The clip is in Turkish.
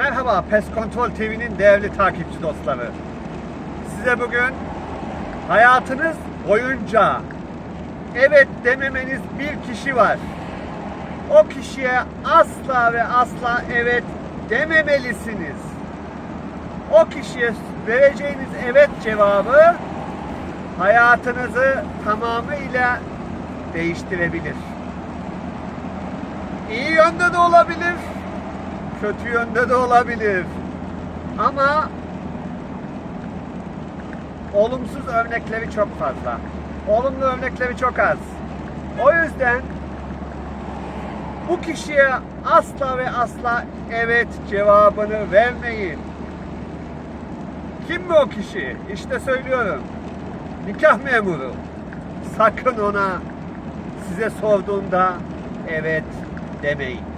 Merhaba Pes Kontrol TV'nin değerli takipçi dostları. Size bugün hayatınız boyunca evet dememeniz bir kişi var. O kişiye asla ve asla evet dememelisiniz. O kişiye vereceğiniz evet cevabı hayatınızı tamamıyla değiştirebilir. İyi yönde de olabilir, kötü yönde de olabilir. Ama olumsuz örnekleri çok fazla. Olumlu örnekleri çok az. O yüzden bu kişiye asla ve asla evet cevabını vermeyin. Kim bu o kişi? İşte söylüyorum. Nikah memuru. Sakın ona size sorduğunda evet demeyin.